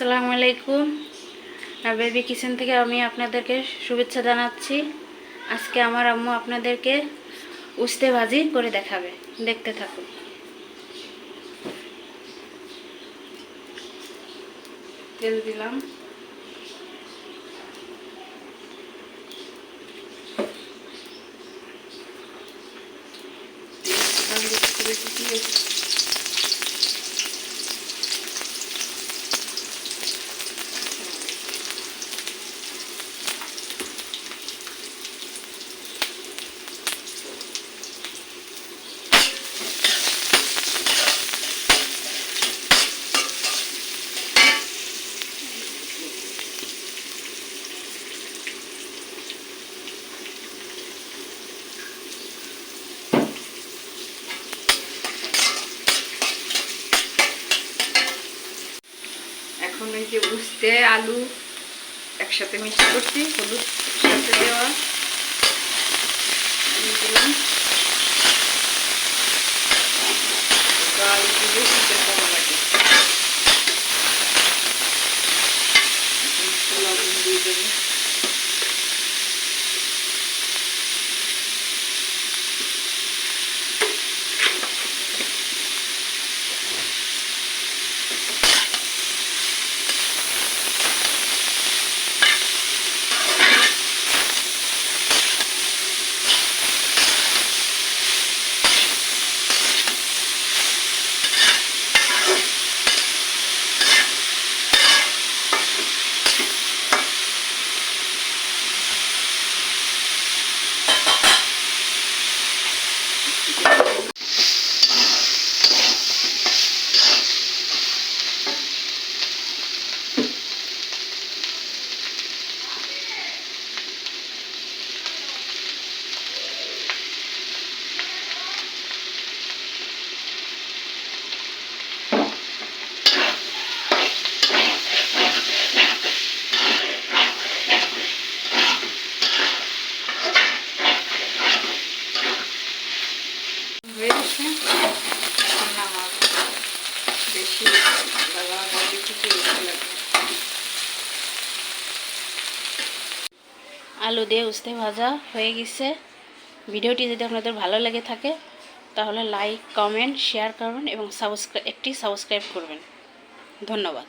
আসসালামু আলাইকুম। Baby kitchen থেকে আমি আপনাদেরকে শুভেচ্ছা জানাচ্ছি। আজকে আমার আম্মু আপনাদেরকে উস্তে ভাজি করে দেখাবে। দেখতে থাকুন। তেল দিলাম। দিলাম বেশি এখন এই যে উস্তে আলু একসাথে মিক্স করছি, হলুদ সাথে দেওয়া। দিলাম। আলু দিলে লাগে। হয়ে বেশি আলু দিয়ে উস্তে ভাজা হয়ে গেছে। ভিডিওটি যদি আপনাদের ভালো লেগে থাকে, তাহলে লাইক, কমেন্ট, শেয়ার করবেন এবং সাবস্ক্রাইব একটি সাবস্ক্রাইব করবেন। ধন্যবাদ।